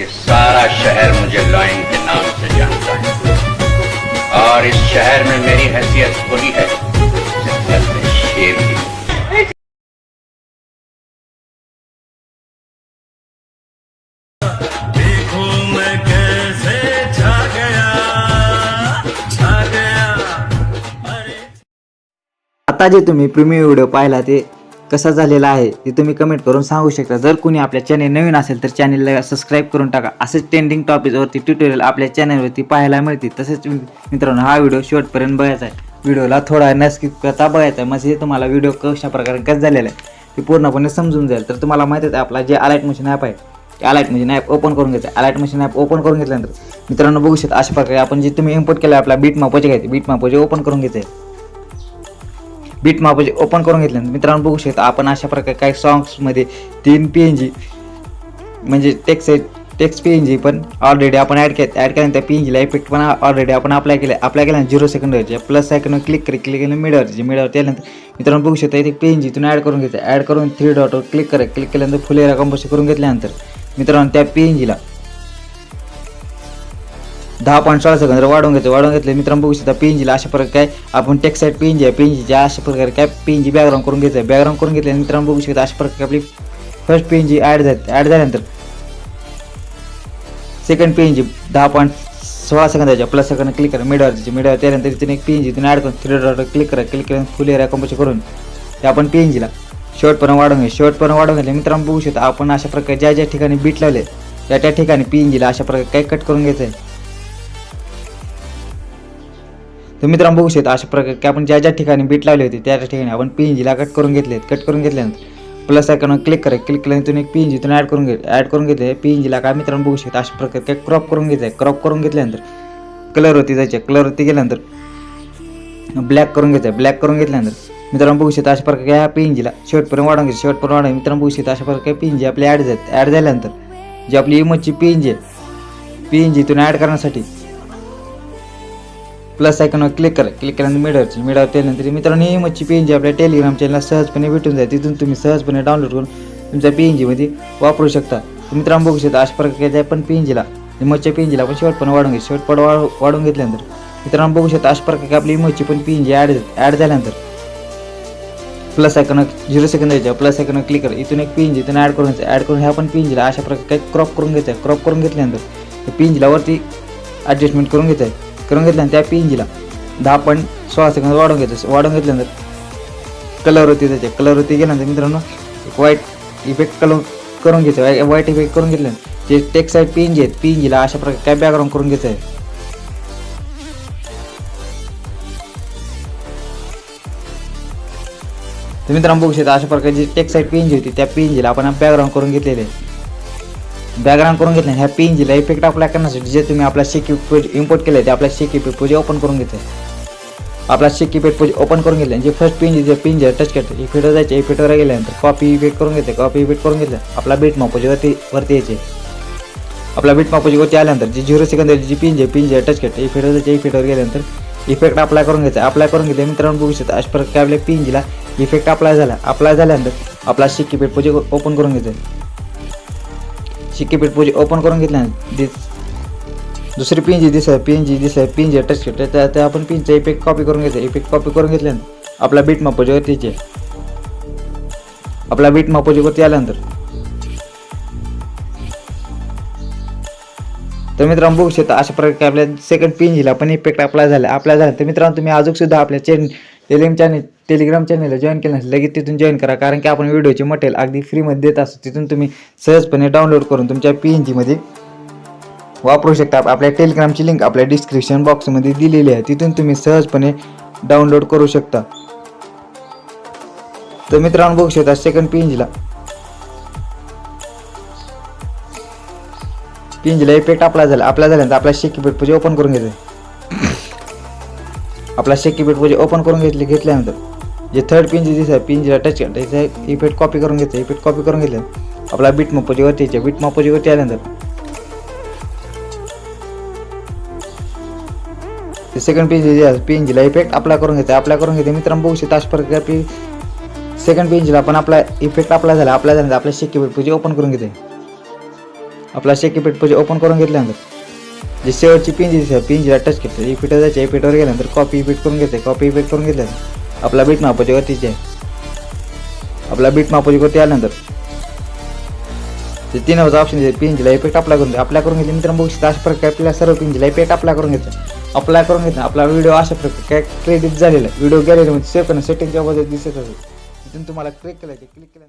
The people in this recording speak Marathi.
कि सारा शहर मुझे लॉइन के नाम से जानता है। और इस शहर में मेरी हैसियत खुली है जंगल में शेर की। देखो मैं कैसे छा गया छा गया। अरे। आता जे तुम्ही प्रीमियम व्हिडिओ पाहिला ते कसा झालेला आहे ते तुम्ही कमेंट करून सांगू शकता. जर कोणी आपल्या चॅनेल नवीन असेल तर चॅनेलला सबस्क्राईब करून टाका. असेच ट्रेंडिंग टॉपिकवरती ट्युटोरियल आपल्या चॅनलवरती पाहायला मिळतील तसेच मित्रांनो हा व्हिडिओ शेवटपर्यंत बघायचा आहे. व्हिडिओला थोडा न स्किप करता बघायचा आहे. म्हणजे तुम्हाला व्हिडिओ कशा प्रकारे कसं झालेला आहे ते पूर्णपणे समजून जाईल. तर तुम्हाला माहिती आहे आपला जे अलाईट मशीन ॲप आहे ते अलाइट मशीन ॲप ओपन करून घ्यायचं अलाईट मशीन ॲप ओपन करून घेतल्यानंतर मित्रांनो बघू शकता अशा प्रकारे आपण जे तुम्ही इम्पोर्ट केलं आपला बीट मापोचे घ्यायचे. बीट मापोचे ओपन करून घ्यायचं. आहे बीट मापोचे ओपन करून घेतल्यानंतर मित्रांनो बघू शकता आपण अशा प्रकारे काही सॉंग्समध्ये तीन पी एन जी म्हणजे text text P N G पण ऑलरेडी आपण ॲड केलं ॲड केल्यानंतर त्या पी एन जीला इफेक्ट पण ऑलरेडी आपण अप्लाय केलं. अप्लाय केल्यानंतर झिरो सेकंडवरचे प्लस सेकंड क्लिक करी क्लिक केलं मिडवरची मिडवरती आल्यानंतर मित्रांनो बघू शकता इथे पी एन जीतून ॲड करून घ्यायचं ॲड करून थ्री डॉटवर क्लिक करा क्लिक केल्यानंतर फुलेरा कंपोस्ट करून घेतल्यानंतर मित्रांनो त्या पी एन जीला दहा पॉईंट सोळा सेकंद वाढवून घेतो वाढवून घेतले. मित्रांनो बघू शकता पीएनजीला अशा प्रकारे काय आपण टेक्साईट पीएनजी आहे. पीएनजीच्या अशा प्रकारे काय पीएनजी बॅकग्राऊंड करून घ्यायचं बॅकग्राऊंड करून घेतले मित्रांनो बघू शकता अशा प्रकारे आपली फर्स्ट पीएनजी ॲड झाली. ॲड झाल्यानंतर सेकंड पीएनजी दहा पॉईंट सोळा सेकंदाच्या प्लस सेकंड क्लिक करा. मिडवरची मिडवर त्यानंतर तिने एक पीएनजी तिने ॲड करून थ्री डॉट क्लिक करा. क्लिक करून फुल एरिया कंपोज करून ते आपण पीएनजीला शेवटपर्यंत वाढवून घ्या शेवटपर्यंत वाढवून घेतले मित्रांनो बघू शकता आपण अशा प्रकारे ज्या ज्या ठिकाणी बीट लावले त्या त्या ठिकाणी पीएनजीला अशा प्रकारे काय कट करून घ्यायचं आहे तर मित्रांनो बघू शकता अशा प्रकारे की आपण ज्या ज्या ठिकाणी बीट लावली होती त्या त्या ठिकाणी आपण पी जीला कट करून घेतले कट करून घेतल्यानंतर प्लस आयकॉन क्लिक करा. क्लिक केल्यानंतर एक पी जीतून ॲड करून घे ॲड करून घेतले पी जीला काय मित्रांनो बघू शकता अशा प्रकारे काय क्रॉप करून घ्यायचं आहे क्रॉप करून घेतल्यानंतर कलरवरती जायचे कलरवरती गेल्यानंतर ब्लॅक करून घ्यायचं आहे ब्लॅक करून घेतल्यानंतर मित्रांनो बघू शकता अशा प्रकारे ह्या पी जीला शेवटपर्यंत वाढवून घ्यायचं शेवटपर्यंत वाढवून मित्रांनो बघू शकता अशा प्रकारे पी जी आपली ॲड झाली ॲड झाल्यानंतर जी आपली इमोजची पी जी आहे पी जीतून ॲड करण्यासाठी प्लस आयकॉनवर क्लिक करा. क्लिक केल्यानंतर मिडवरची मिडवर त्यानंतर मित्रांनो ही मच्छी पी एन जी आपल्या टेलिग्राम चॅनलला सहजपणे भेटून जाईल तिथून तुम्ही सहजपणे डाउनलोड करून तुमच्या पी एन जीमध्ये वापरू शकता. मित्रांनो बघू शकता अशा प्रकारे पण पी एन जीला मच्छी पी एन जीला आपण शेवटपणे वाढून घ्या शेवटपण वाढ वाढून घेतल्यानंतर मित्रांनो बघू शकता अशा प्रकारे आपली मच्छी पण P N G add add झाल्यानंतर प्लस आयकॉन झिरो सेकंद द्यायच्या प्लस आयकॉन क्लिक करा. इथून एक पिन इथून ॲड करून ॲड करून ह्या पण पिन जीला अशा प्रकारे काही क्रॉप करून घ्यायचं आहे क्रॉप करून घेतल्यानंतर पिन जीला वरती ॲडजस्टमेंट करून घ्यायचं आहे करून घेतल्यानंतर त्या पिनजीला दहा पॉईंट सोळा सेकंद वाढवून घ्यायचं वाढवून घेतल्यानंतर कलरवरती त्याचे. कलरवरती गेल्यानंतर मित्रांनो एक वाईट इफेक्ट कलर करून घ्यायचं वाईट इफेक्ट करून घेतल्यानंतर जे टेक्स आहे पी एनजी आहेत पी एनजीला अशा प्रकारे काय बॅकग्राऊंड करून घ्यायचं आहे तर मित्रांनो बघू शकता अशा प्रकारे जी टेक्स साईड पीएनजी होती त्या पीएनजीला आपण बॅकग्राऊंड करून घेतलेले बॅकग्राऊंड करून घेतले. ह्या पीएनजीला इफेक्ट अप्लाय करण्यासाठी जे तुम्ही आपला शेकी पेज इम्पोर्ट केले ते आपल्या शेकी पेज ओपन करून घेतले. आपला शेकी पेज ओपन करून घेतले. जे फर्स्ट पिन जे पिन जे टच करते. इफेक्टवर जायचे इफेक्टवर गेल्यानंतर कॉपी इफेक्ट करून घेते कॉपी इफेक्ट करून घेतलं. आपला बीट मापोजी वरती वरती यायचे. आपला बीट मापोजी वरती आल्यानंतर जी झिरो सेकंद जी पिन जे पिन जे टच करते. इफेक्टवर जायचे इफेक्टवर गेल्यानंतर इफेक्ट अप्लाय करून घ्यायचा. अप्लाय करून घेतले. मित्रांनो बघू शकता अशा प्रकारे आपल्या पिन जीला इफेक्ट अप्लाय झाला. अप्लाय झाल्यानंतर आपला शेकी पेट पूजे ओपन करून घ्यायचं शिक्की पेट पोजी ओपन करून घेतल्यानंतर दिस दुसरी पिन जी दिसत पिन जी दिसत पिन जे टच करते त्या त्या आपण पिनचा इफेक्ट कॉपी करून घ्यायचा इफेक्ट कॉपी करून घेतल्यानंतर आपला बीट मापोजीवरती आपला बीट मापोजीवरती आल्यानंतर. तर मित्रांनो बघू शकता अशा प्रकारे आपल्या सेकंड पिन जीला पण इफेक्ट अप्लाय झाला अप्लाय झाला. तर मित्रांनो तुम्ही अजून सुद्धा आपल्या चेन टेलिम चॅनल टेलिग्राम चॅनलला जॉईन केलं नसेल लगेच तिथून जॉईन करा. कारण की आपण व्हिडिओचे मटेरियल अगदी फ्रीमध्ये देत असतो. तिथून तुम्ही सहजपणे डाउनलोड करून तुमच्या पी एन जीमध्ये वापरू शकता. आपल्या टेलिग्रामची लिंक आपल्या डिस्क्रिप्शन बॉक्समध्ये दिलेली आहे. तिथून तुम्ही सहजपणे डाउनलोड करू शकता. तर मित्रांनो बघू शकता सेकंड पी एन जीला पिंजला इफेक्ट आपला झाला. आपला झाल्यानंतर आपला शेकी पेट पूजे ओपन करून घेतो आपला शेकी पेट पूजे ओपन करून घेतले घेतल्यानंतर जे थर्ड पिंज दिसत आहे पिंजला टच त्याचा इफेक्ट कॉपी करून घ्यायचा इफेक्ट कॉपी करून घेतलं. आपला बीट मापोजीवरती यायच्या बीट मापोजीवरती आल्यानंतर. ते सेकंड पेज जे पिंजला इफेक्ट अप्लाय करून घ्यायचा अप्लाय करून घेते मित्रांनो बघू शकता अशा प्रकारे सेकंड पेजला पण आपला इफेक्ट अप्लाय झाला अप्लाय झाल्यानंतर आपल्या शेकी पेट पूजे ओपन करून घेते आपला शेकी पेट ओपन करून घेतल्यानंतर जे शेवटची पिंजी आहे पिंजला टच करते इफेक्ट जायचे इफिटवर गेल्यानंतर कॉपी इफिट करून घेते कॉपी इफेक्ट करून घेतल्यानंतर. आपला बीट मापाची वरतीचे आहे. आपला बीट मापाची वरती आल्यानंतर ते तीन हजार ऑप्शन दिले इफेक्ट अप्लाय करून द्या अप्लाय करून घेतले मित्रांनो बघू शकता अशा प्रकारे आपल्या सर्व पिंजला इफेक्ट अप्लाय करून घेतलं. अप्लाय करून घेतलं. आपला व्हिडिओ अशा प्रकारे काय क्रेडिट झालेला व्हिडिओ गॅलरीमध्ये सेव्ह करणं सेटिंगच्या बाजूला दिसत असेल. तिथून तुम्हाला क्लिक केलं क्लिक केल्यानंतर